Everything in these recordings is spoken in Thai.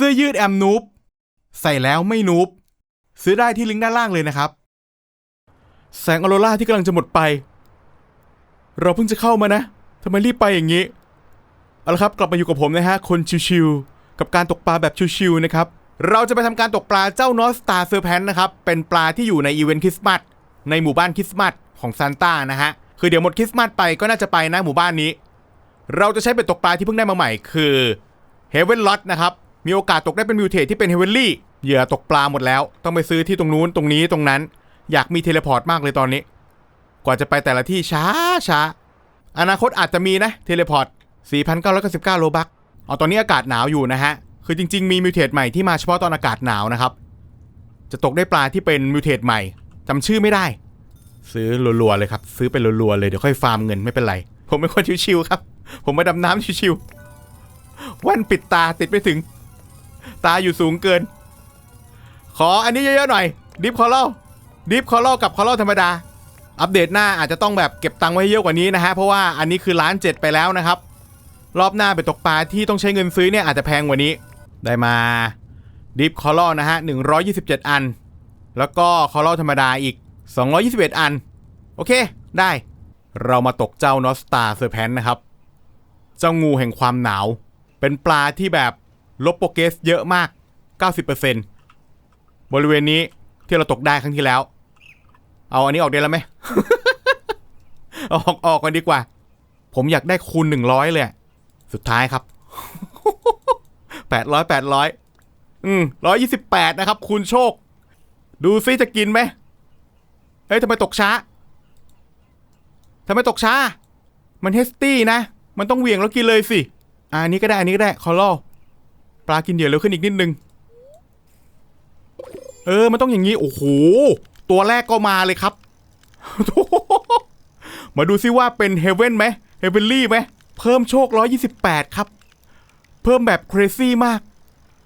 สื้อยืดแอมนูบใส่แล้วไม่นูบซื้อได้ที่ลิงก์ด้านล่างเลยนะครับ แสงออโรราที่กำลังจะหมดไป เราเพิ่งจะเข้ามานะทำไมรีบไปอย่างนี้ เอาละครับกลับมาอยู่กับผมนะฮะ คนชิวๆกับการตกปลาแบบชิวๆนะครับ เราจะไปทำการตกปลาเจ้านอสตาเซอร์แพนนะครับ เป็นปลาที่อยู่ในอีเวนต์คริสต์มาสในหมู่บ้านคริสต์มาสของซานต้านะฮะ คือเดี๋ยวหมดคริสต์มาสไปก็น่าจะไปนะหมู่บ้านนี้ เราจะใช้เป็นตกปลาที่เพิ่งได้มาใหม่ คือเฮเวนล็อตนะครับ มีโอกาสตกได้เป็นมิวเทสที่เป็นเฮเวนลี่เหยื่อตกปลาหมดแล้ว ต้องไปซื้อที่ตรงนู้นตรงนี้ตรงนั้น อยากมีเทเลพอร์ตมากเลยตอนนี้ กว่าจะไปแต่ละที่ช้าช้าอนาคตอาจจะมีนะเทเลพอร์ต 4,999 โลบักเอาตอนนี้อากาศหนาวอยู่นะฮะ คือจริง ๆ มีมิวเทสใหม่ที่มาเฉพาะตอนอากาศหนาวนะครับ จะตกได้ปลาที่เป็นมิวเทสใหม่จำชื่อไม่ได้ ซื้อรัวๆเลยครับ ซื้อเป็นรัวๆเลยเดี๋ยวค่อยฟาร์มเงินไม่เป็นไร ผมเป็นคนชิวๆครับ ผมมาดำน้ำชิวๆแว่นปิดตาติดไม่ถึง ตาอยู่สูงเกิน ขออันนี้เยอะๆหน่อย ดิฟคอร์ลดิฟคอร์ลกับคอร์ลธรรมดา อัปเดตหน้าอาจจะต้องแบบเก็บตังค์ไว้เยอะกว่านี้นะฮะ เพราะว่าอันนี้คือล้านเจ็ดไปแล้วนะครับ รอบหน้าไปตกปลาที่ต้องใช้เงินซื้อเนี่ยอาจจะแพงกว่านี้ ได้มาดิฟคอร์ลนะฮะ127 อัน แล้วก็คอร์ลธรรมดาอีก 221 อัน โอเค ได้ เรามาตกเจ้านอสตาเซอร์แพนนะครับ เจ้างูแห่งความหนาว เป็นปลาที่แบบ ลบโปรเกสเยอะมาก 90%บริเวณนี้ที่เราตกได้ครั้งที่แล้ว เอาอันนี้ออกได้แล้วไหมออกออกกันดีกว่า ผมอยากได้คูณหนึ่งร้อยเลย สุดท้ายครับแปดร้อยแปดร้อยอืมร้อยยี่สิบแปดนะครับคูณโชค ดูซิจะกินไหมเฮ้ยทำไมตกช้าทำไมตกช้า มันเฮสตี้นะ มันต้องเหวี่ยงแล้วกินเลยสิ อันนี้ก็ได้ อันนี้ก็ได้ คอล ปลากินเหยื่อเร็วขึ้นอีกนิดนึง เออ มันต้องอย่างนี้ โอ้โห ตัวแรกก็มาเลยครับ มาดูซิว่าเป็นเฮเว่นไหมเฮเวนลี่ไหม เพิ่มโชค 128 ครับ เพิ่มแบบ crazy มาก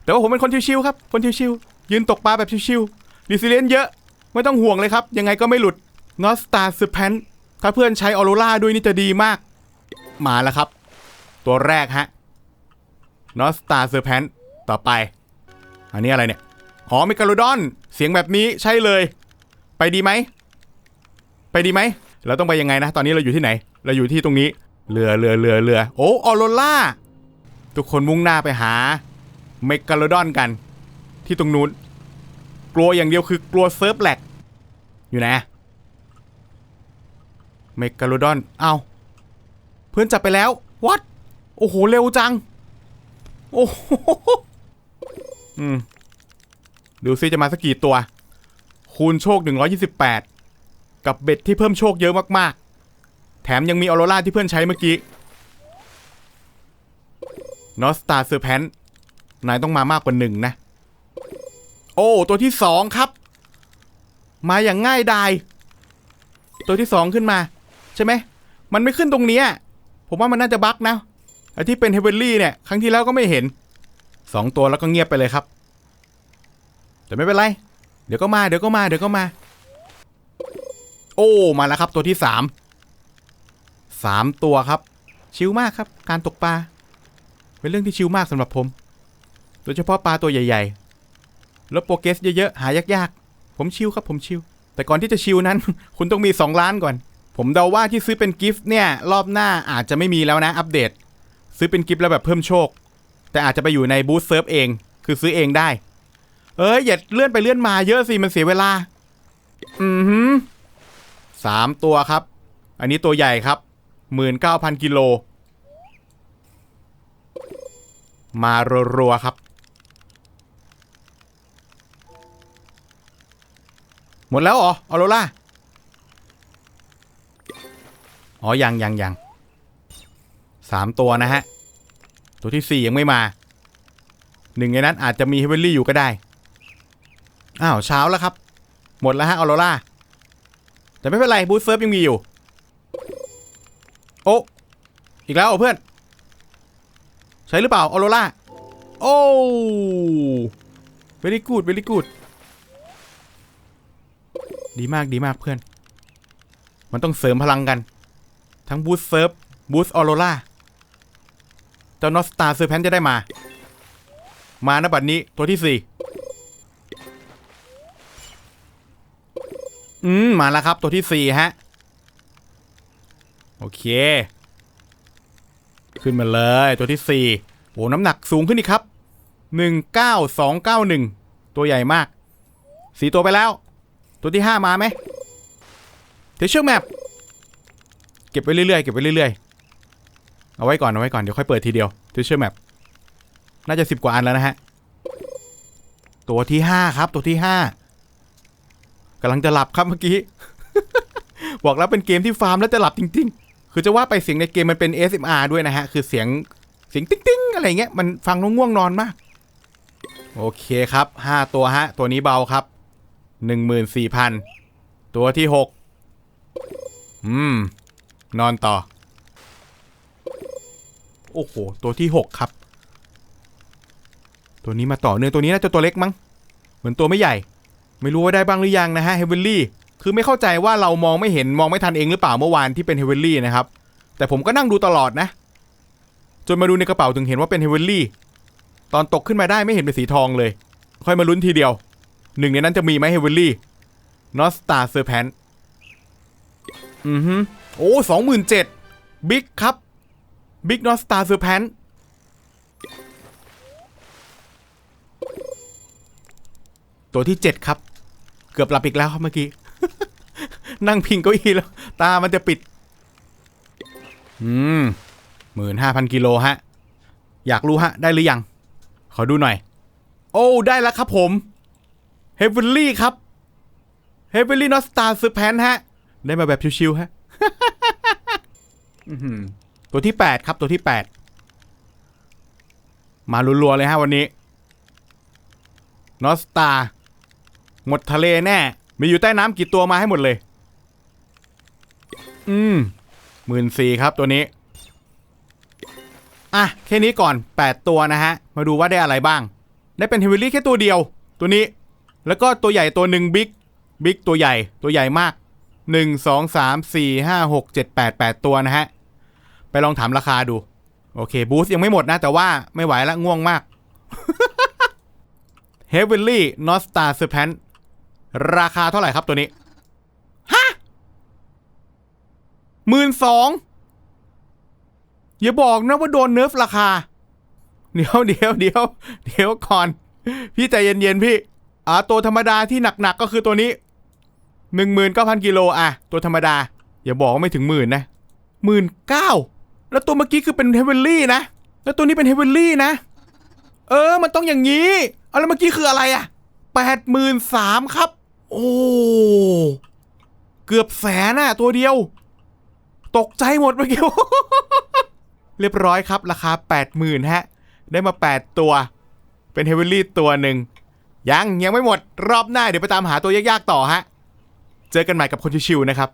แต่ว่าผมเป็นคนชิวๆครับ คนชิวๆ ยืนตกปลาแบบชิวๆดิซิเลนเยอะ ไม่ต้องห่วงเลยครับ ยังไงก็ไม่หลุด n o s t a r s p a n ถ้าเพื่อนใช้ออโรราด้วยนี่จะดีมาก มาแล้วครับ ตัวแรกฮะ n o s t a r s p a n ต่อไป อันนี้อะไรเนี่ย อ๋อเมกาโลดอน เสียงแบบนี้ใช่เลย ไปดีไหม ไปดีไหม เราต้องไปยังไงนะ ตอนนี้เราอยู่ที่ไหน เราอยู่ที่ตรงนี้ เรือเรือเรือเรือ โอ้ออโรล่า ทุกคนมุ่งหน้าไปหาเมกาโลดอนกัน ที่ตรงนู้น กลัวอย่างเดียวคือกลัวเซิร์ฟแหลก อยู่ไหนเมกาโลดอน เอา เพื่อนจับไปแล้ว วัด โอ้โห เร็วจัง โอ้โหอืมดูซิจะมาสักกี่ตัว คูณโชค 128 กับเบ็ดที่เพิ่มโชคเยอะมากๆ แถมยังมีออโรราที่เพื่อนใช้เมื่อกี้นอสตาเซอร์แพนนายต้องมามากกว่าหนึ่งนะ โอ้ ตัวที่สองครับ มาอย่างง่ายดาย ตัวที่สองขึ้นมา ใช่ไหม มันไม่ขึ้นตรงนี้ ผมว่ามันน่าจะบั๊กนะ ไอที่เป็นเฮเวนลี่เนี่ย ครั้งที่แล้วก็ไม่เห็นสองตัวแล้วก็เงียบไปเลยครับ แต่ไม่เป็นไร เดี๋ยวก็มา เดี๋ยวก็มา เดี๋ยวก็มา โอ้ มาแล้วครับ ตัวที่สาม สามตัวครับ ชิลมากครับ การตกปลา เป็นเรื่องที่ชิลมากสำหรับผม โดยเฉพาะปลาตัวใหญ่ ๆ แล้วโปรเกสเยอะๆ หายากๆ ผมชิลครับ ผมชิล แต่ก่อนที่จะชิลนั้น คุณต้องมี 2 ล้านก่อน ผมเดาว่าที่ซื้อเป็นกิฟต์เนี่ย รอบหน้าอาจจะไม่มีแล้วนะ อัปเดต ซื้อเป็นกิฟต์แล้วแบบเพิ่มโชค แต่อาจจะไปอยู่ในบูธเซิร์ฟเอง คือซื้อเองได้ เอ้ยอย่าเลื่อนไปเลื่อนมาเยอะสิมันเสียเวลา อือหือสามตัวครับ อันนี้ตัวใหญ่ครับหมื่นเก้าพันกิโล มารัวๆครับ หมดแล้วเหรอออโรล่าอ๋อ ยังยังยังสามตัวนะฮะ ตัวที่สี่ยังไม่มา หนึ่งในนั้นอาจจะมีเฮเวนลี่อยู่ก็ได้ อ้าวเช้าแล้วครับ หมดแล้วฮะออโรล่าแต่ไม่เป็นไรบูธเซิร์ฟยังมีอยู่ โอ้อีกแล้วเหรอเพื่อน ใช่หรือเปล่าออโรล่าโอ้เวลี่กูดเวลี่กูดดีมากดีมากเพื่อน มันต้องเสริมพลังกัน ทั้งบูสเซิร์ฟบูสออโรล่า เจ้านอสตาเซอร์แพนจะได้มา มานะบัดนี้ตัวที่สี่อืม มาแล้วครับตัวที่สี่ฮะ โอเค ขึ้นมาเลยตัวที่สี่โอ้น้ำหนักสูงขึ้นอีกครับหนึ่งเก้าสองเก้าหนึ่งตัวใหญ่มาก สี่ตัวไปแล้ว ตัวที่ห้ามาไหมเทเชอร์แมปเก็บไว้เรื่อยๆ เก็บไว้เรื่อยๆ เอาไว้ก่อนเอาไว้ก่อนเดี๋ยวค่อยเปิดทีเดียวเทเชอร์แมปน่าจะสิบกว่าอันแล้วนะฮะ ตัวที่ห้าครับตัวที่ห้ากำลังจะหลับครับเมื่อกี้ บอกแล้วเป็นเกมที่ฟาร์มแล้วจะหลับจริง ๆ คือจะว่าไปเสียงในเกมมันเป็น ASMR ด้วยนะฮะ คือเสียงเสียงติ๊งติ๊งๆอะไรเงี้ยมันฟังง่วงนอนมาก โอเคครับห้าตัวฮะ ตัวนี้เบาครับหนึ่งหมื่นสี่พันตัวที่หกอืม นอนต่อ โอ้โห ตัวที่หกครับ ตัวนี้มาต่อเนื่องตัวนี้น่าจะตัวเล็กมั้ง เหมือนตัวไม่ใหญ่ ไม่รู้ว่าได้บ้างหรือยังนะฮะเฮเวนลี่ คือไม่เข้าใจว่าเรามองไม่เห็นมองไม่ทันเองหรือเปล่าเมื่อวานที่เป็นเฮเวนลี่นะครับ แต่ผมก็นั่งดูตลอดนะ จนมาดูในกระเป๋าถึงเห็นว่าเป็นเฮเวนลี่ ตอนตกขึ้นมาได้ไม่เห็นเป็นสีทองเลย ค่อยมาลุ้นทีเดียว หนึ่งในนั้นจะมีไหมเฮเวนลี่ นอสตาเซอร์แพนอือฮึโอ้สองหมื่นเจ็ดบิ๊กครับ บิ๊กนอสตาเซอร์แพนตัวที่เจ็ดครับ เกือบหลับอีกแล้วครับเมื่อกี้ นั่งพิงเก้าอี้แล้ว ตามันจะปิด อืมหมื่นห้าพันกิโลฮะ อยากรู้ฮะ ได้หรือยัง ขอดูหน่อย โอ้ ได้แล้วครับผมเฮเวนลี่ครับเฮเวนลี่นอสตาซื้อแพนฮะ ได้มาแบบชิวๆฮะอื้อหือ ตัวที่ 8 ครับตัวที่ 8 มารัวๆเลยฮะวันนี้นอสตาหมดทะเลแน่ มีอยู่ใต้น้ำกี่ตัวมาให้หมดเลย อืมหมื่นสี่ครับตัวนี้ อะ แค่นี้ก่อน 8 ตัวนะฮะ มาดูว่าได้อะไรบ้าง ได้เป็นเฮวิลลี่แค่ตัวเดียว ตัวนี้ แล้วก็ตัวใหญ่ตัวหนึ่งบิ๊กบิ๊กตัวใหญ่ตัวใหญ่มาก 1 2 3 4 5 6 7 8 8 ตัวนะฮะ ไปลองถามราคาดู โอเคบูสยังไม่หมดนะ แต่ว่าไม่ไหวละง่วงมาก Heavenly n o s t a s e r p a n ราคาเท่าไหร่ครับตัวนี้ ฮะหมื่นสองอย่าบอกนะว่าโดนเนิร์ฟราคา เดี๋ยวเดี๋ยวเดี๋ยวเดี๋ยวก่อน พี่ใจเย็นๆพี่อ่าตัวธรรมดาที่หนักๆก็คือตัวนี้หนึ่งหมื่นเก้าพันกิโลอะ ตัวธรรมดา อย่าบอกว่าไม่ถึงหมื่นนะหมื่นเก้า แล้วตัวเมื่อกี้คือเป็นเฮเวนลี่นะ แล้วตัวนี้เป็นเฮเวนลี่นะ เออ มันต้องอย่างนี้ เอาแล้วเมื่อกี้คืออะไรอะแปดหมื่นสามครับ โอ้ เกือบแสนน่ะ ตัวเดียว ตกใจหมดเมื่อกี้ เรียบร้อยครับ ราคา80,000ฮะ ได้มา8ตัว เป็นเฮเวลลี่ตัวหนึ่ง ยังยังไม่หมด รอบหน้าเดี๋ยวไปตามหาตัวยากๆต่อฮะ เจอกันใหม่กับคนชิวๆนะครับ